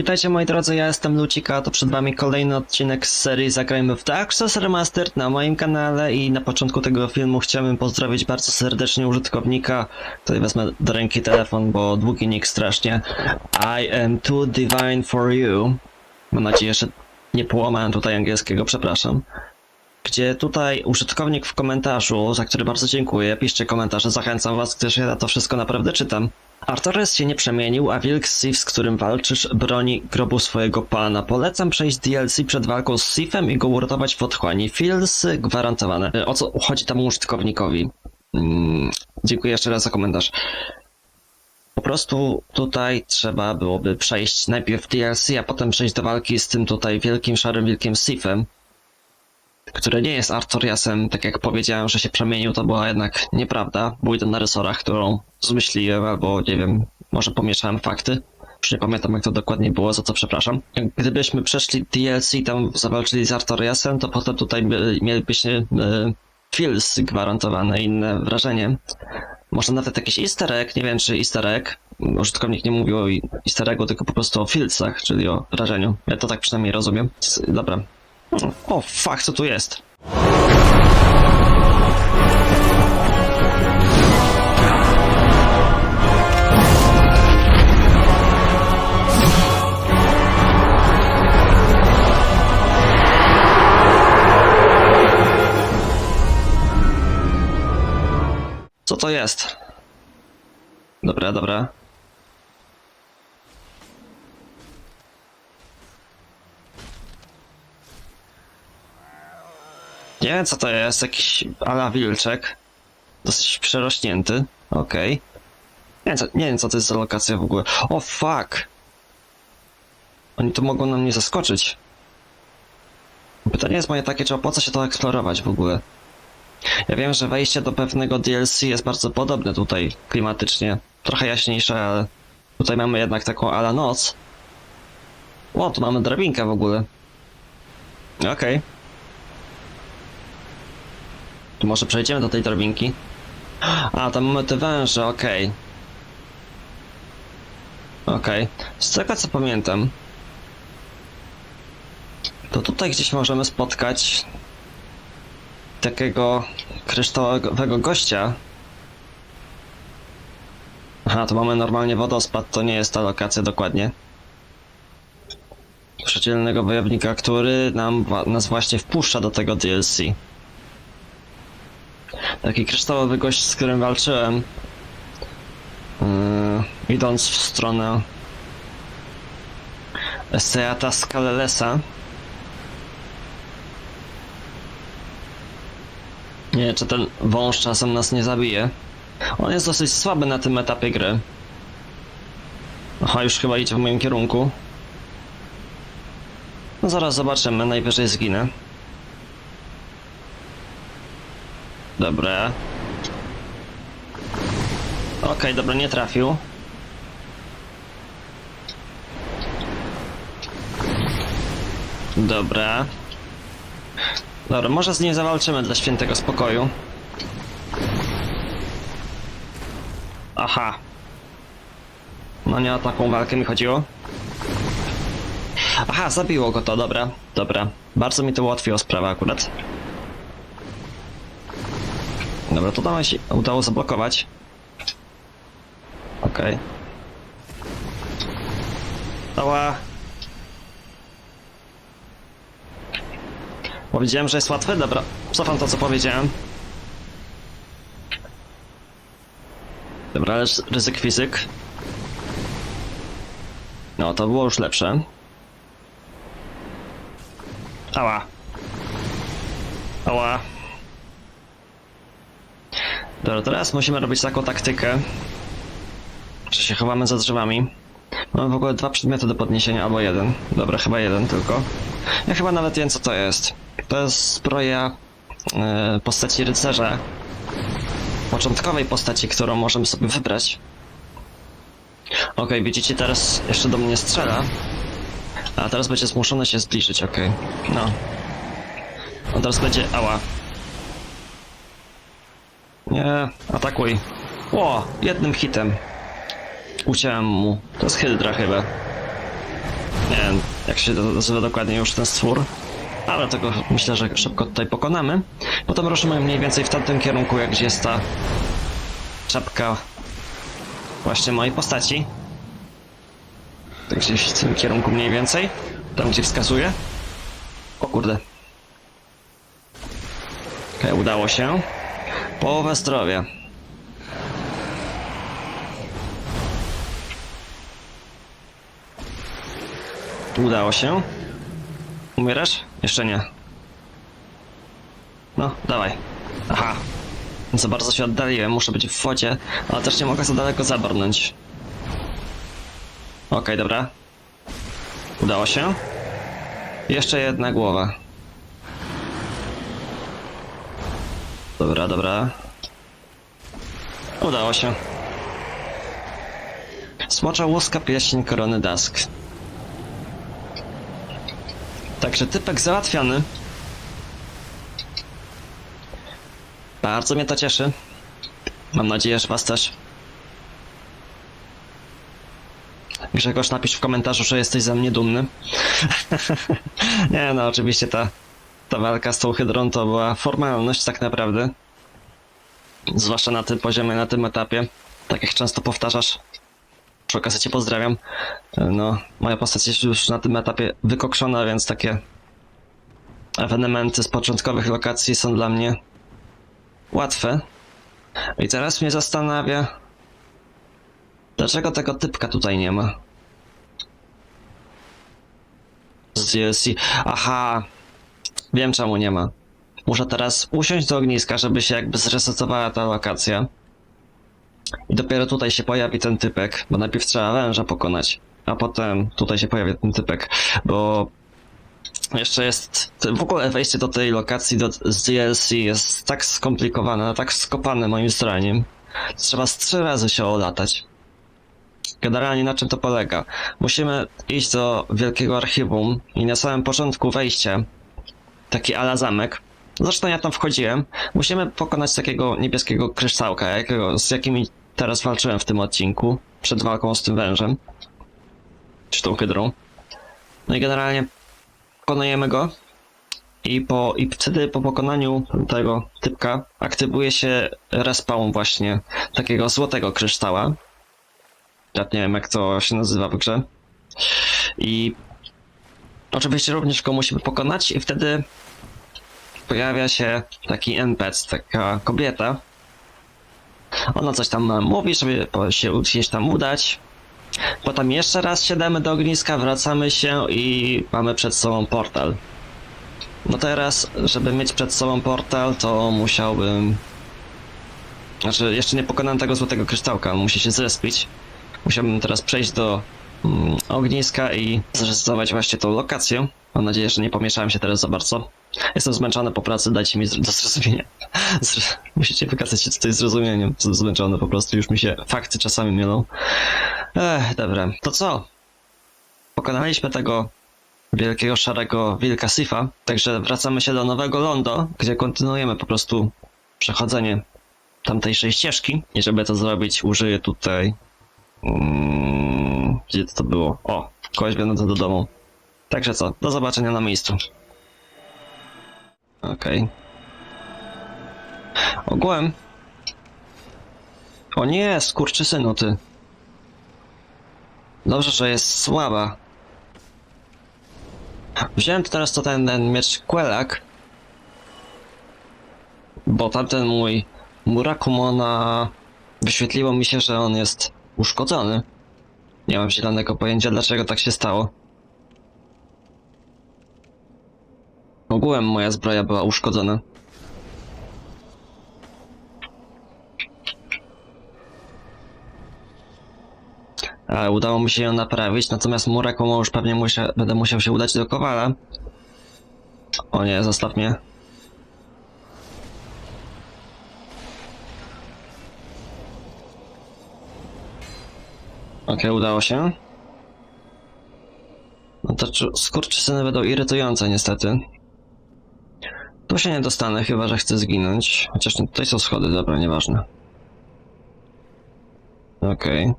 Witajcie moi drodzy, ja jestem Lucika, to przed wami kolejny odcinek z serii Zagrajmy w Dark Souls Remastered na moim kanale i na początku tego filmu chciałbym pozdrowić bardzo serdecznie użytkownika. Tutaj wezmę do ręki telefon, bo długi nick strasznie. I am too divine for you. Mam nadzieję, że nie połamałem tutaj angielskiego, przepraszam. Gdzie tutaj użytkownik w komentarzu, za który bardzo dziękuję, piszcie komentarze, zachęcam was, gdyż ja to wszystko naprawdę czytam. Artores się nie przemienił, a wilk Sif, z którym walczysz, broni grobu swojego pana. Polecam przejść DLC przed walką z Sifem i go uratować w otchłani. Feels gwarantowane. E, O co chodzi temu użytkownikowi? Mm, dziękuję jeszcze raz za komentarz. Po prostu tutaj trzeba byłoby przejść najpierw DLC, a potem przejść do walki z tym tutaj wielkim szarym wilkiem Sifem który nie jest Artoriasem, tak jak powiedziałem, że się przemienił, to była jednak nieprawda. Pójdę na rysorach, którą zmyśliłem, albo nie wiem, może pomieszałem fakty. Już nie pamiętam, jak to dokładnie było, za co przepraszam. Gdybyśmy przeszli DLC i tam zawalczyli z Artoriasem, to potem tutaj by, mielibyśmy e, feels gwarantowane, inne wrażenie. Może nawet jakiś easter egg, nie wiem czy easter egg. Użytkownik nie mówił o easter eggu, tylko po prostu o feelsach, czyli o wrażeniu. Ja to tak przynajmniej rozumiem. Dobra, o, fuck, co tu jest? Co to jest? Dobra, dobra. Nie co to jest, jakiś ala wilczek. Dosyć przerośnięty. Okej. Nie, wiem, co, nie wiem co to jest za lokacja w ogóle. O fuck! Oni tu mogą na mnie zaskoczyć. Pytanie jest moje takie, czy co się to eksplorować w ogóle? Ja wiem, że wejście do pewnego DLC jest bardzo podobne tutaj klimatycznie. Trochę jaśniejsze, ale tutaj mamy jednak taką ala noc. O, tu mamy drabinkę w ogóle. Okej. Tu może przejdziemy do tej drabinki? A, tam mamy te węże, okej. Okej. Z tego co pamiętam, to tutaj gdzieś możemy spotkać takiego kryształowego gościa. Aha, tu mamy normalnie wodospad, to nie jest ta lokacja dokładnie. Przecielnego wojownika, który nam, nas właśnie wpuszcza do tego DLC. Taki kryształowy gość, z którym walczyłem. Yy, idąc w stronę Seata Skalelesa. Nie wiem, czy ten wąż czasem nas nie zabije. On jest dosyć słaby na tym etapie gry. Aha, już chyba idzie w moim kierunku. No zaraz zobaczymy, najwyżej zginę. Dobra. Okej, dobra, nie trafił. Dobra. Dobra, może z nim zawalczymy dla świętego spokoju. Aha. No nie o taką walkę mi chodziło. Aha, zabiło go to, dobra, dobra. Bardzo mi to ułatwiło sprawę akurat. Dobra, to nam się udało zablokować. Okej. Ała. Powiedziałem, że jest łatwe? Dobra, cofam to, co powiedziałem. Dobra, ryzyk fizyk. No, to było już lepsze. Ała. Ała. Dobra, teraz musimy robić taką taktykę, że się chowamy za drzewami. Mamy w ogóle dwa przedmioty do podniesienia, albo jeden. Dobra, chyba jeden tylko. Ja chyba nawet wiem, co to jest. To jest zbroja e, postaci rycerza. Początkowej postaci, którą możemy sobie wybrać. Okej, widzicie, teraz jeszcze do mnie strzela. A teraz będzie zmuszony się zbliżyć, okej. No. On teraz będzie... Ała. Nie, atakuj. O, jednym hitem. Uciąłem mu. To jest Hydra chyba. Nie wiem, jak się nazywa dokładnie już ten stwór. Ale tego myślę, że szybko tutaj pokonamy. Potem ruszymy mniej więcej w tamtym kierunku, jak gdzie jest ta czapka właśnie mojej postaci. Tak gdzieś w tym kierunku mniej więcej. Tam gdzie wskazuje. O kurde. Okej, udało się. Połowę zdrowia. Udało się. Umierasz? Jeszcze nie. No, dawaj. Aha. Za bardzo się oddaliłem, muszę być w wodzie, ale też nie mogę za daleko zabrnąć. Okej, dobra. Udało się. Jeszcze jedna głowa. Dobra, dobra. Udało się. Smocza łuska pieśń korony dask. Także typek załatwiony. Bardzo mnie to cieszy. Mam nadzieję, że was też. Grzegorz, napisz w komentarzu, że jesteś ze mnie dumny. Nie no, oczywiście ta, ta walka z tą hydrą to była formalność tak naprawdę. Zwłaszcza na tym poziomie, na tym etapie. Tak jak często powtarzasz. Przy okazji cię pozdrawiam. No, moja postać jest już na tym etapie wykokszona, więc takie ewenementy z początkowych lokacji są dla mnie łatwe. I teraz mnie zastanawia, dlaczego tego typka tutaj nie ma. Z DLC. Aha, wiem czemu nie ma. Muszę teraz usiąść do ogniska, żeby się jakby zresetowała ta lokacja. I dopiero tutaj się pojawi ten typek, bo najpierw trzeba węża pokonać, a potem tutaj się pojawi ten typek, bo jeszcze jest, w ogóle wejście do tej lokacji do, z DLC jest tak skomplikowane, tak skopane moim zdaniem. Trzeba z trzy razy się olatać. Generalnie na czym to polega? Musimy iść do wielkiego archiwum i na samym początku wejścia, taki ala zamek, Zresztą ja tam wchodziłem. Musimy pokonać takiego niebieskiego kryształka, jakiego, z jakimi teraz walczyłem w tym odcinku. Przed walką z tym wężem. Czy tą hydrą. No i generalnie pokonujemy go. I, po, I wtedy po pokonaniu tego typka aktywuje się respawn właśnie takiego złotego kryształa. Ja nie wiem jak to się nazywa w grze. I oczywiście również go musimy pokonać i wtedy pojawia się taki NPC, taka kobieta. Ona coś tam mówi, żeby się gdzieś tam udać. Potem jeszcze raz siadamy do ogniska, wracamy się i mamy przed sobą portal. No teraz, żeby mieć przed sobą portal, to musiałbym... Znaczy, jeszcze nie pokonałem tego złotego kryształka, musi się zrespić. Musiałbym teraz przejść do ogniska i zrealizować właśnie tą lokację. Mam nadzieję, że nie pomieszałem się teraz za bardzo. Jestem zmęczony po pracy, dajcie mi do zrozumienia. Zr- Musicie wykazać się tutaj zrozumieniem. Jestem zmęczony po prostu, już mi się fakty czasami mylą. Ech, dobra. To co? Pokonaliśmy tego wielkiego szarego wilka Sifa, także wracamy się do Nowego Londo, gdzie kontynuujemy po prostu przechodzenie tamtejszej ścieżki. I żeby to zrobić, użyję tutaj... Mm, gdzie to było? O, kogoś będę do domu. Także co, do zobaczenia na miejscu. Okej. Ogółem. O nie, skurczysynu ty. Dobrze, że jest słaba. Wziąłem teraz to ten, ten miecz Quelak. Bo tamten mój Murakumona wyświetliło mi się, że on jest uszkodzony. Nie mam zielonego pojęcia, dlaczego tak się stało. Ogółem moja zbroja była uszkodzona. Ale udało mi się ją naprawić, natomiast Murakumo już pewnie musia, będę musiał się udać do Kowala. O nie, zostaw mnie. Okej, udało się. No to skurczysyny będą irytujące niestety. Tu się nie dostanę, chyba że chcę zginąć. Chociaż nie, tutaj są schody, dobra, nieważne. Okej.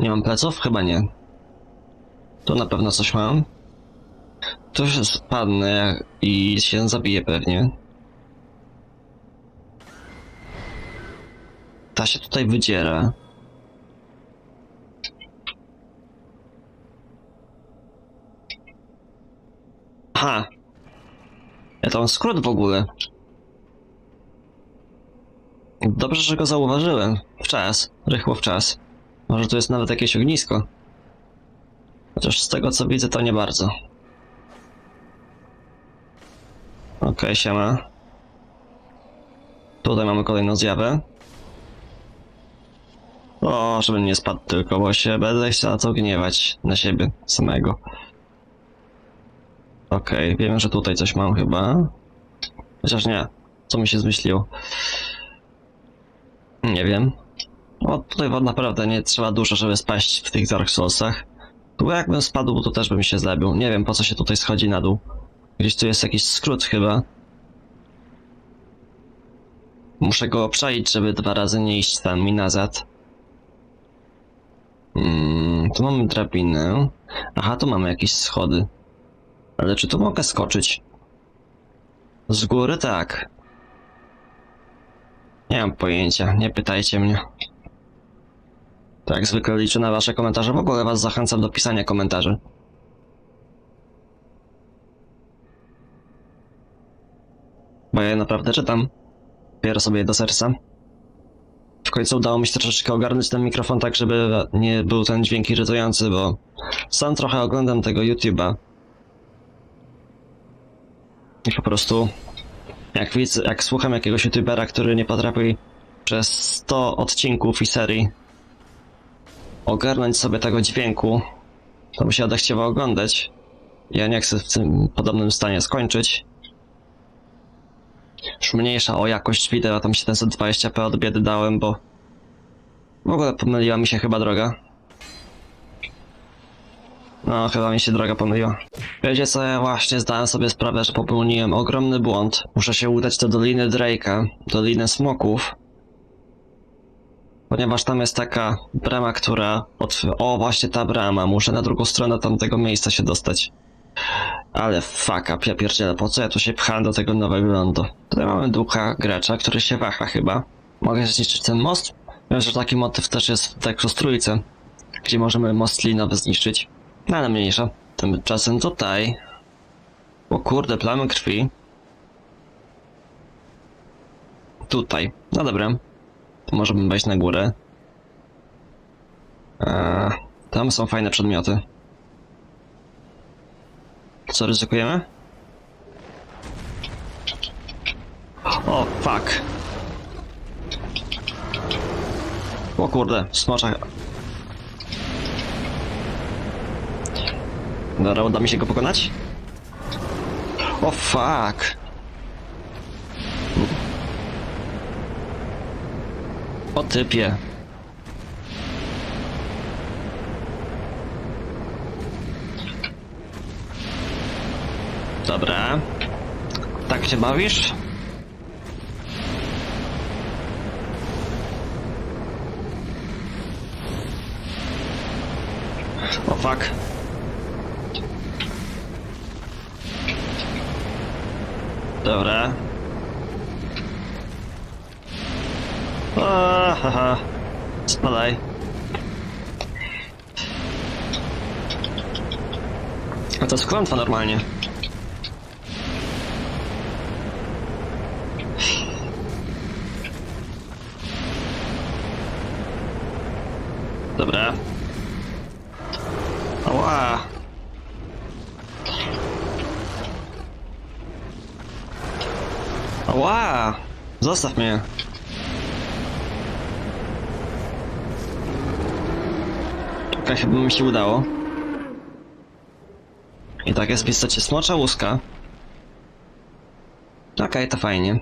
Nie mam pleców? Chyba nie. Tu na pewno coś mam. Tu się spadnę i się zabiję pewnie. Ta się tutaj wydziera. Aha. Ja to mam skrót w ogóle. Dobrze, że go zauważyłem. W czas. Rychło w czas. Może tu jest nawet jakieś ognisko. Chociaż z tego co widzę to nie bardzo. Okej, siema. Tutaj mamy kolejną zjawę. O, żebym nie spadł tylko, bo się będę chciał na gniewać na siebie samego. Okej, wiem, że tutaj coś mam chyba. Chociaż nie. Co mi się zmyśliło? Nie wiem. O, tutaj naprawdę nie trzeba dużo, żeby spaść w tych Dark Soulsach. Tu jakbym spadł, to też bym się zabił. Nie wiem, po co się tutaj schodzi na dół. Gdzieś tu jest jakiś skrót chyba. Muszę go przejść, żeby dwa razy nie iść tam i nazad. Mm, tu mamy drabinę. Aha, tu mamy jakieś schody. Ale czy tu mogę skoczyć? Z góry tak. Nie mam pojęcia, nie pytajcie mnie. Tak, jak zwykle liczę na wasze komentarze. W ogóle was zachęcam do pisania komentarzy. Bo ja naprawdę czytam. Biorę sobie je do serca. W końcu udało mi się troszeczkę ogarnąć ten mikrofon tak, żeby nie był ten dźwięk irytujący, bo sam trochę oglądam tego YouTube'a. I po prostu jak widzę, jak słucham jakiegoś youtubera, który nie potrafi przez 100 odcinków i serii ogarnąć sobie tego dźwięku, to mi się odechciewa oglądać. Ja nie chcę w tym podobnym stanie skończyć. Już mniejsza o jakość wideo, tam 720p od biedy dałem, bo w ogóle pomyliła mi się chyba droga. No, chyba mi się droga pomyliła. Wiecie co, ja właśnie zdałem sobie sprawę, że popełniłem ogromny błąd. Muszę się udać do Doliny Drake'a, Doliny Smoków. Ponieważ tam jest taka brama, która... O, właśnie ta brama, muszę na drugą stronę tamtego miejsca się dostać. Ale fuck up, ja pierdzielę, po co ja tu się pcham do tego nowego lądu? Tutaj mamy ducha gracza, który się waha chyba. Mogę zniszczyć ten most? Wiem, że taki motyw też jest w Dexus Trójce, gdzie możemy most linowy zniszczyć. No ale mniejsza. Tymczasem tutaj... O kurde, plamy krwi. Tutaj. No dobra. To możemy wejść na górę. Eee, tam są fajne przedmioty. Co, ryzykujemy? O, fuck. O kurde, smocza. Dobra, uda mi się go pokonać? O fuck. O typie. Dobra. Tak się bawisz? O fuck. Dobra. O, haha. Spadaj. A to jest normalnie. Dobra. Ała. Ała! Zostaw mnie. Czekaj, chyba mi się udało. I tak jest w istocie smocza łuska. Okej, to fajnie.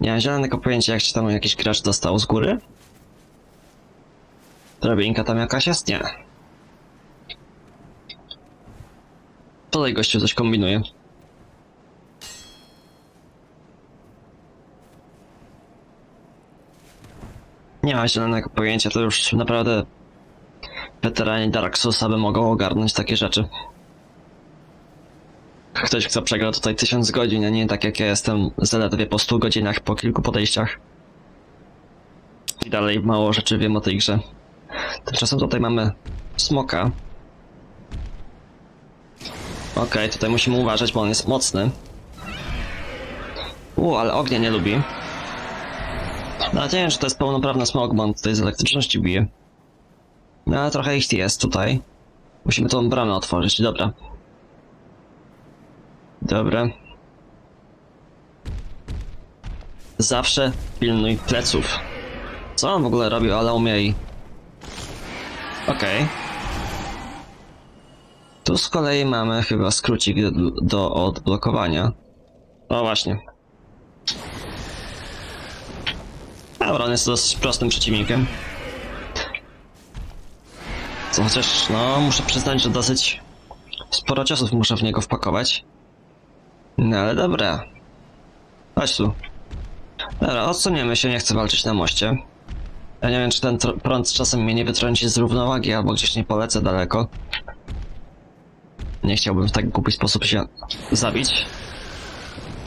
Nie mam zielonego pojęcia, jak się tam jakiś gracz dostał z góry. Drabinka tam jakaś jest? Nie. Tutaj gościu coś kombinuje. Nie ma zielonego pojęcia, to już naprawdę weterani Dark Soulsa by mogą ogarnąć takie rzeczy. Ktoś, kto przegrał tutaj tysiąc godzin, a nie tak jak ja jestem zaledwie po 100 godzinach po kilku podejściach. I dalej mało rzeczy wiem o tej grze. Tymczasem tutaj mamy smoka. Okej, tutaj musimy uważać, bo on jest mocny. U, ale ognia nie lubi. No, ale nie wiem, czy to jest pełnoprawny smok, bo on tutaj z elektryczności bije. No, ale trochę ich jest tutaj. Musimy tą bramę otworzyć, dobra. Dobra. Zawsze pilnuj pleców. Co on w ogóle robił, ale umie i... Okej. Tu z kolei mamy chyba skrócik do, do odblokowania. O właśnie. Dobra, on jest dosyć prostym przeciwnikiem. Co chociaż, no, muszę przyznać, że dosyć sporo ciosów muszę w niego wpakować. No ale dobra. Chodź tu. Dobra, odsuniemy się, nie chcę walczyć na moście. Ja nie wiem, czy ten prąd czasem mnie nie wytrąci z równowagi, albo gdzieś nie polecę daleko. Nie chciałbym w tak głupi sposób się zabić.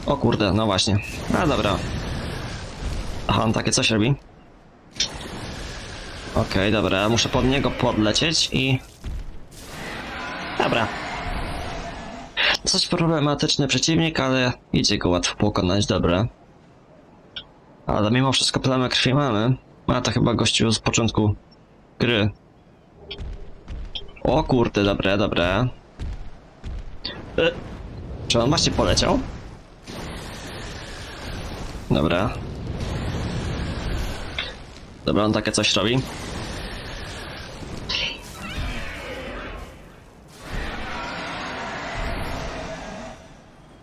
O kurde, no właśnie. A dobra. Aha, on takie coś robi. Okej, dobra, muszę pod niego podlecieć i... Dobra. Dosyć problematyczny przeciwnik, ale idzie go łatwo pokonać, dobra. Ale mimo wszystko plamę krwi mamy. A to chyba gościu z początku gry. O kurde, dobra, dobra. E, czy on właśnie poleciał? Dobra. Dobra, on takie coś robi.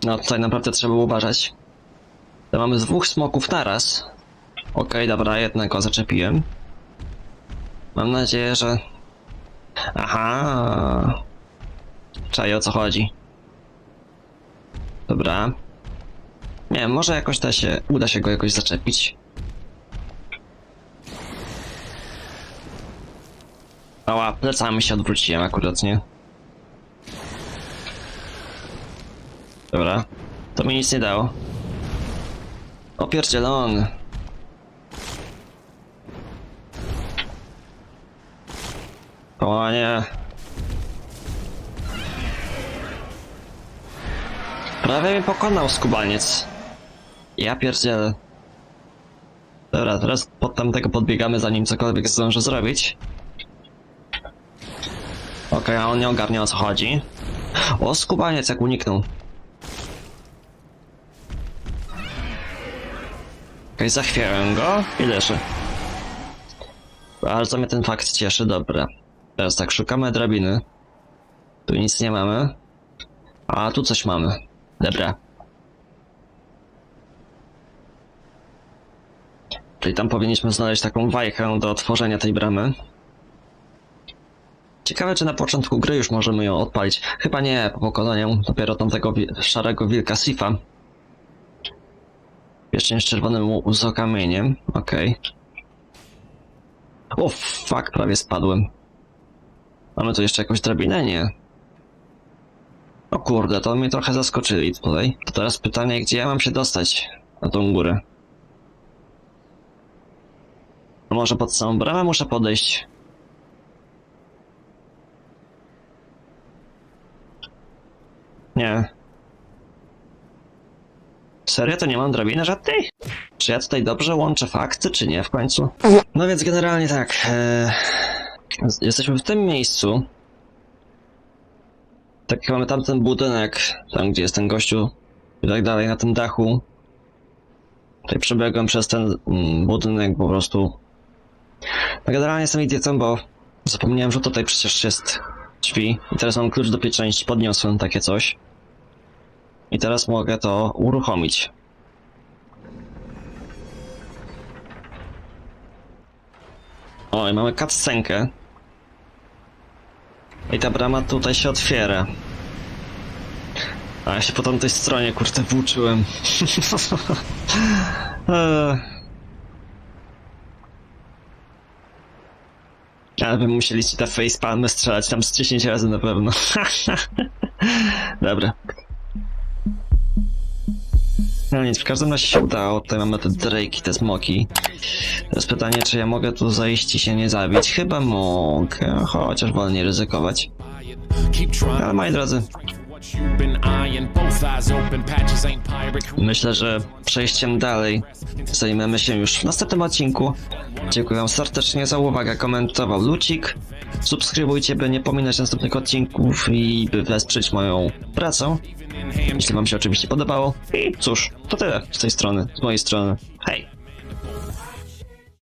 No tutaj naprawdę trzeba uważać. To mamy dwóch smoków naraz. Okej, dobra, jednego zaczepiłem. Mam nadzieję, że... Aha. Czaj o co chodzi. Dobra. Nie wiem, może jakoś da się, uda się go jakoś zaczepić. Ała, plecami się odwróciłem akurat, nie? Dobra. To mi nic nie dało. Opierdzielony. O nie. Prawie mnie pokonał skubaniec. Ja pierdzielę. Dobra, teraz pod tamtego podbiegamy zanim cokolwiek zdążę zrobić. Okej, a on nie ogarnia o co chodzi. O, skubaniec jak uniknął. Okej, zachwiałem go i leży. Bardzo mnie ten fakt cieszy, dobra. Teraz tak, szukamy drabiny. Tu nic nie mamy. A, tu coś mamy. Dobra. Czyli tam powinniśmy znaleźć taką wajchę do otworzenia tej bramy. Ciekawe, czy na początku gry już możemy ją odpalić. Chyba nie, po pokonaniu dopiero tamtego wi szarego wilka Sifa. Jeszcze z czerwonym łzokamieniem. Okej. O, fuck, prawie spadłem. Mamy tu jeszcze jakąś drabinę? Nie. O kurde, to mnie trochę zaskoczyli tutaj. To teraz pytanie, gdzie ja mam się dostać na tą górę? No może pod samą bramę muszę podejść? Nie. Serio, to nie mam drabiny żadnej? Czy ja tutaj dobrze łączę fakty, czy nie w końcu? No więc generalnie tak. E... Jesteśmy w tym miejscu. Tak jak mamy tamten budynek, tam gdzie jest ten gościu i tak dalej, na tym dachu. Tutaj przebiegłem przez ten mm, budynek po prostu. No generalnie jestem idiotą, bo zapomniałem, że tutaj przecież jest drzwi i teraz mam klucz do pieczęści, podniosłem takie coś. I teraz mogę to uruchomić. Oj, mamy cutscenkę. I ta brama tutaj się otwiera. A ja się po tamtej stronie, kurde, włóczyłem. Eee. Ale by musieli ci te facepalmy strzelać tam z 10 razy na pewno. Dobra. No nic, w każdym razie się udało. Tutaj mamy te Drake'i, te smoki. Teraz pytanie, czy ja mogę tu zajść i się nie zabić? Chyba mogę, chociaż wolniej ryzykować. Keep trying Ale moi drodzy, myślę, że przejściem dalej zajmiemy się już w następnym odcinku. Dziękuję serdecznie za uwagę, komentował Lucik. Subskrybujcie, by nie pominąć następnych odcinków i by wesprzeć moją pracę. Jeśli wam się oczywiście podobało. I cóż, to tyle z tej strony, z mojej strony. Hej!